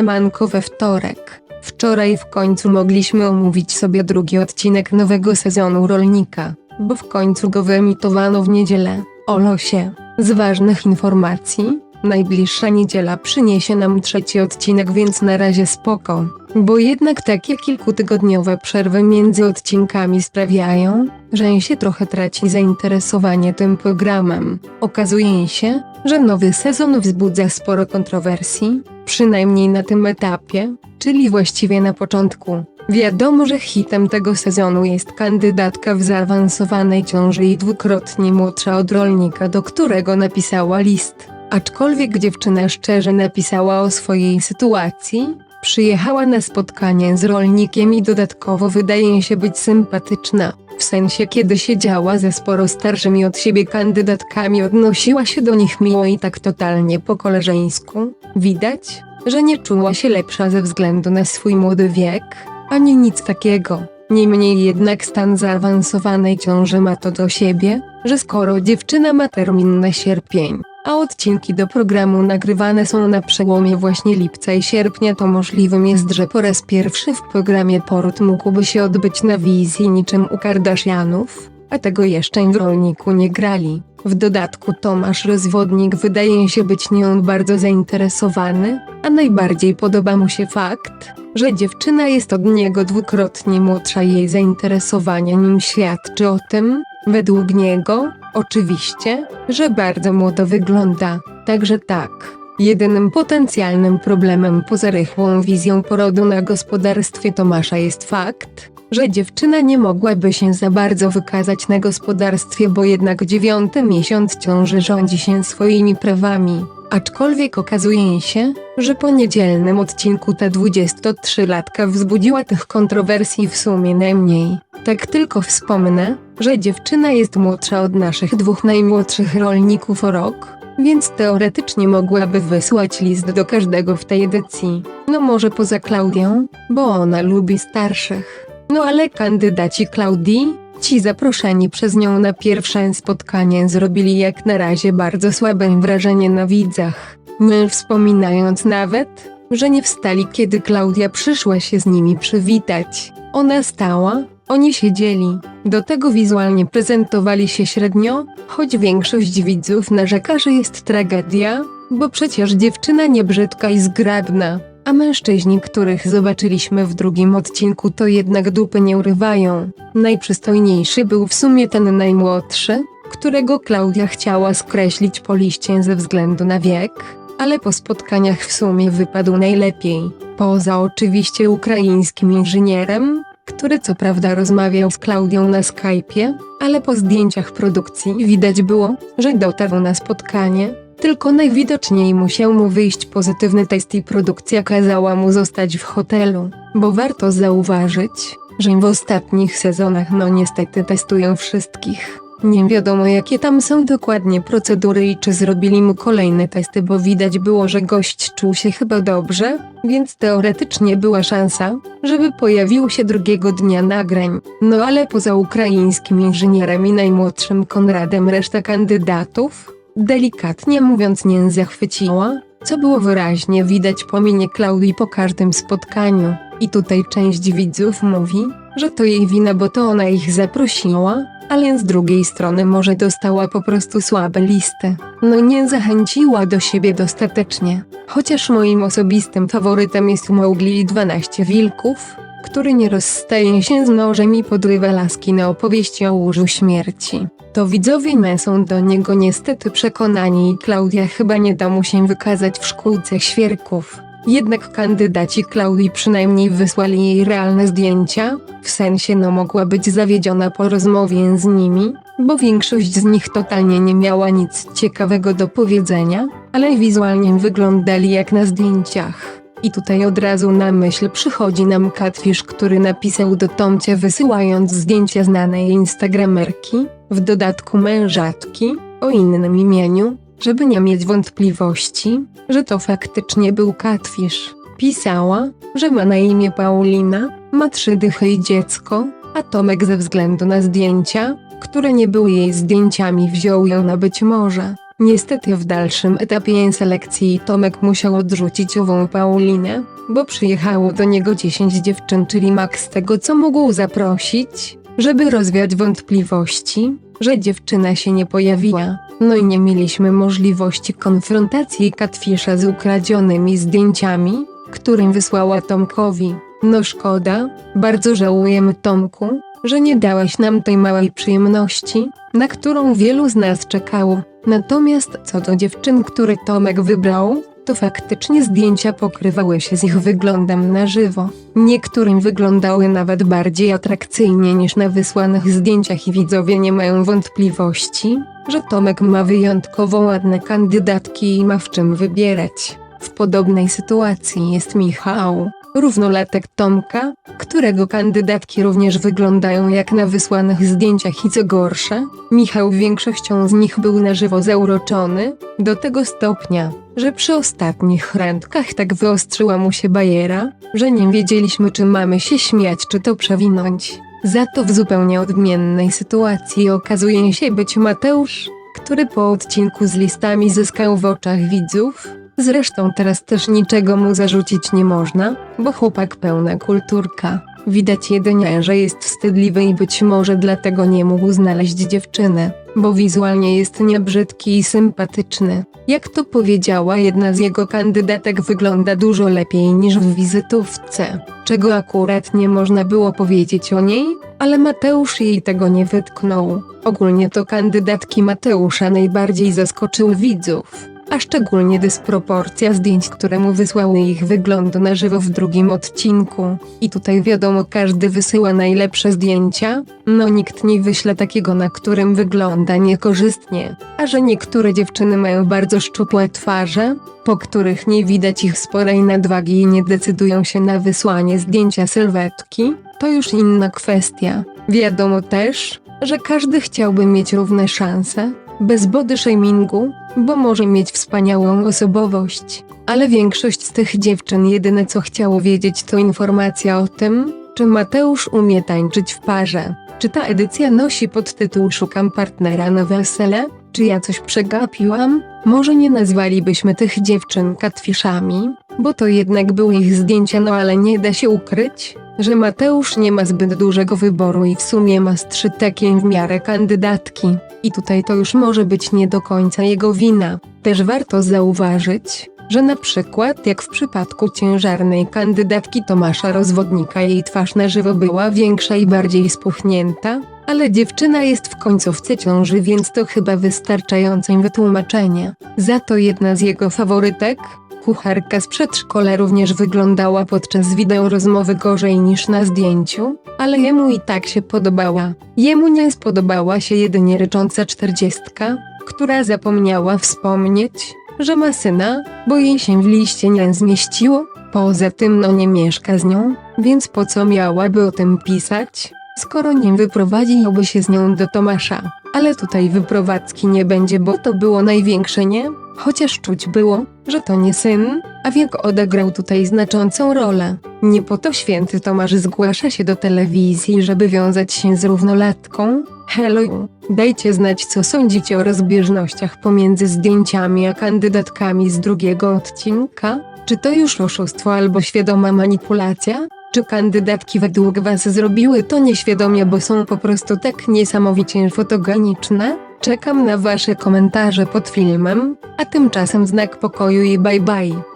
Siemanko we wtorek. Wczoraj w końcu mogliśmy omówić sobie drugi odcinek nowego sezonu Rolnika, bo w końcu go wyemitowano w niedzielę. O losie. Z ważnych informacji, najbliższa niedziela przyniesie nam trzeci odcinek, więc na razie spoko. Bo jednak takie kilkutygodniowe przerwy między odcinkami sprawiają, że się trochę traci zainteresowanie tym programem. Okazuje się, że nowy sezon wzbudza sporo kontrowersji, przynajmniej na tym etapie, czyli właściwie na początku. Wiadomo, że hitem tego sezonu jest kandydatka w zaawansowanej ciąży i dwukrotnie młodsza od rolnika, do którego napisała list. Aczkolwiek dziewczyna szczerze napisała o swojej sytuacji, przyjechała na spotkanie z rolnikiem i dodatkowo wydaje się być sympatyczna. W sensie kiedy siedziała ze sporo starszymi od siebie kandydatkami odnosiła się do nich miło i tak totalnie po koleżeńsku. Widać, że nie czuła się lepsza ze względu na swój młody wiek, ani nic takiego. Niemniej jednak stan zaawansowanej ciąży ma to do siebie, że skoro dziewczyna ma termin na sierpień, a odcinki do programu nagrywane są na przełomie właśnie lipca i sierpnia, to możliwym jest, że po raz pierwszy w programie poród mógłby się odbyć na wizji niczym u Kardashianów, a tego jeszcze w rolniku nie grali. W dodatku Tomasz Rozwodnik wydaje się być nią bardzo zainteresowany, a najbardziej podoba mu się fakt, że dziewczyna jest od niego dwukrotnie młodsza i jej zainteresowanie nim świadczy o tym, według niego, oczywiście, że bardzo młodo wygląda. Także tak. Jedynym potencjalnym problemem poza rychłą wizją porodu na gospodarstwie Tomasza jest fakt, że dziewczyna nie mogłaby się za bardzo wykazać na gospodarstwie, bo jednak dziewiąty miesiąc ciąży rządzi się swoimi prawami. Aczkolwiek okazuje się, że po niedzielnym odcinku ta 23-latka wzbudziła tych kontrowersji w sumie najmniej. Tak tylko wspomnę, że dziewczyna jest młodsza od naszych dwóch najmłodszych rolników o rok, więc teoretycznie mogłaby wysłać list do każdego w tej edycji. No może poza Klaudią, bo ona lubi starszych. No ale kandydaci Klaudii, ci zaproszeni przez nią na pierwsze spotkanie zrobili jak na razie bardzo słabe wrażenie na widzach. My wspominając nawet, że nie wstali kiedy Klaudia przyszła się z nimi przywitać. Ona stała, oni siedzieli. Do tego wizualnie prezentowali się średnio, choć większość widzów narzeka, że jest tragedia, bo przecież dziewczyna nie brzydka i zgrabna. A mężczyźni, których zobaczyliśmy w drugim odcinku, to jednak dupy nie urywają. Najprzystojniejszy był w sumie ten najmłodszy, którego Klaudia chciała skreślić po liście ze względu na wiek, ale po spotkaniach w sumie wypadł najlepiej. Poza oczywiście ukraińskim inżynierem, który co prawda rozmawiał z Klaudią na Skype'ie, ale po zdjęciach produkcji widać było, że dotarł na spotkanie, tylko najwidoczniej musiał mu wyjść pozytywny test i produkcja kazała mu zostać w hotelu, bo warto zauważyć, że w ostatnich sezonach no niestety testują wszystkich. Nie wiadomo jakie tam są dokładnie procedury i czy zrobili mu kolejne testy, bo widać było, że gość czuł się chyba dobrze, więc teoretycznie była szansa, żeby pojawił się drugiego dnia nagrań. No ale poza ukraińskim inżynierem i najmłodszym Konradem reszta kandydatów, delikatnie mówiąc nie zachwyciła, co było wyraźnie widać po minie Klaudii po każdym spotkaniu. I tutaj część widzów mówi, że to jej wina, bo to ona ich zaprosiła, ale z drugiej strony może dostała po prostu słabe listy. No nie zachęciła do siebie dostatecznie. Chociaż moim osobistym faworytem jest Mowgli i 12 wilków, który nie rozstaje się z nożem i podrywa laski na opowieści o łożu śmierci. To widzowie me są do niego niestety przekonani i Klaudia chyba nie da mu się wykazać w szkółce świerków. Jednak kandydaci Klaudii przynajmniej wysłali jej realne zdjęcia, w sensie no mogła być zawiedziona po rozmowie z nimi, bo większość z nich totalnie nie miała nic ciekawego do powiedzenia, ale wizualnie wyglądali jak na zdjęciach. I tutaj od razu na myśl przychodzi nam Catfish, który napisał do Tomcia wysyłając zdjęcia znanej instagramerki, w dodatku mężatki, o innym imieniu, żeby nie mieć wątpliwości, że to faktycznie był Catfish. Pisała, że ma na imię Paulina, ma trzy dychy i dziecko, a Tomek ze względu na zdjęcia, które nie były jej zdjęciami wziął ją na być może. Niestety w dalszym etapie selekcji Tomek musiał odrzucić ową Paulinę, bo przyjechało do niego 10 dziewczyn, czyli maks tego co mógł zaprosić, żeby rozwiać wątpliwości, że dziewczyna się nie pojawiła. No i nie mieliśmy możliwości konfrontacji Katfisza z ukradzionymi zdjęciami, którym wysłała Tomkowi. No szkoda, bardzo żałujemy Tomku, że nie dałeś nam tej małej przyjemności, na którą wielu z nas czekało. Natomiast co do dziewczyn, które Tomek wybrał, to faktycznie zdjęcia pokrywały się z ich wyglądem na żywo. Niektórym wyglądały nawet bardziej atrakcyjnie niż na wysłanych zdjęciach i widzowie nie mają wątpliwości, że Tomek ma wyjątkowo ładne kandydatki i ma w czym wybierać. W podobnej sytuacji jest Michał, równolatek Tomka, którego kandydatki również wyglądają jak na wysłanych zdjęciach i co gorsze, Michał większością z nich był na żywo zauroczony, do tego stopnia, że przy ostatnich randkach tak wyostrzyła mu się bajera, że nie wiedzieliśmy czy mamy się śmiać czy to przewinąć. Za to w zupełnie odmiennej sytuacji okazuje się być Mateusz, który po odcinku z listami zyskał w oczach widzów. Zresztą teraz też niczego mu zarzucić nie można, bo chłopak pełna kulturka. Widać jedynie, że jest wstydliwy i być może dlatego nie mógł znaleźć dziewczyny, bo wizualnie jest niebrzydki i sympatyczny. Jak to powiedziała jedna z jego kandydatek wygląda dużo lepiej niż w wizytówce, czego akurat nie można było powiedzieć o niej, ale Mateusz jej tego nie wytknął. Ogólnie to kandydatki Mateusza najbardziej zaskoczyły widzów a szczególnie dysproporcja zdjęć, które mu wysłały ich wygląd na żywo w drugim odcinku. I tutaj wiadomo, każdy wysyła najlepsze zdjęcia, no nikt nie wyśle takiego, na którym wygląda niekorzystnie. A że niektóre dziewczyny mają bardzo szczupłe twarze, po których nie widać ich sporej nadwagi i nie decydują się na wysłanie zdjęcia sylwetki, to już inna kwestia. Wiadomo też, że każdy chciałby mieć równe szanse, bez body shamingu, bo może mieć wspaniałą osobowość. Ale większość z tych dziewczyn jedyne co chciało wiedzieć to informacja o tym, czy Mateusz umie tańczyć w parze. Czy ta edycja nosi podtytuł Szukam partnera na wesele? Czy ja coś przegapiłam? Może nie nazwalibyśmy tych dziewczyn katwiszami, bo to jednak były ich zdjęcia, no ale nie da się ukryć, że Mateusz nie ma zbyt dużego wyboru i w sumie ma z trzy takie w miarę kandydatki. I tutaj to już może być nie do końca jego wina. Też warto zauważyć, że na przykład jak w przypadku ciężarnej kandydatki Tomasza Rozwodnika jej twarz na żywo była większa i bardziej spuchnięta, ale dziewczyna jest w końcówce ciąży, więc to chyba wystarczające wytłumaczenie. Za to jedna z jego faworytek, kucharka z przedszkola również wyglądała podczas wideo rozmowy gorzej niż na zdjęciu, ale jemu i tak się podobała. Jemu nie spodobała się jedynie rycząca czterdziestka, która zapomniała wspomnieć, że ma syna, bo jej się w liście nie zmieściło. Poza tym no nie mieszka z nią, więc po co miałaby o tym pisać, skoro nie wyprowadziłby się z nią do Tomasza. Ale tutaj wyprowadzki nie będzie, bo to było największe nie? Chociaż czuć było, że to nie syn, a wiek odegrał tutaj znaczącą rolę. Nie po to święty Tomasz zgłasza się do telewizji, żeby wiązać się z równolatką. Hello, dajcie znać co sądzicie o rozbieżnościach pomiędzy zdjęciami a kandydatkami z drugiego odcinka. Czy to już oszustwo albo świadoma manipulacja? Czy kandydatki według Was zrobiły to nieświadomie, bo są po prostu tak niesamowicie fotogeniczne? Czekam na Wasze komentarze pod filmem, a tymczasem znak pokoju i bye bye.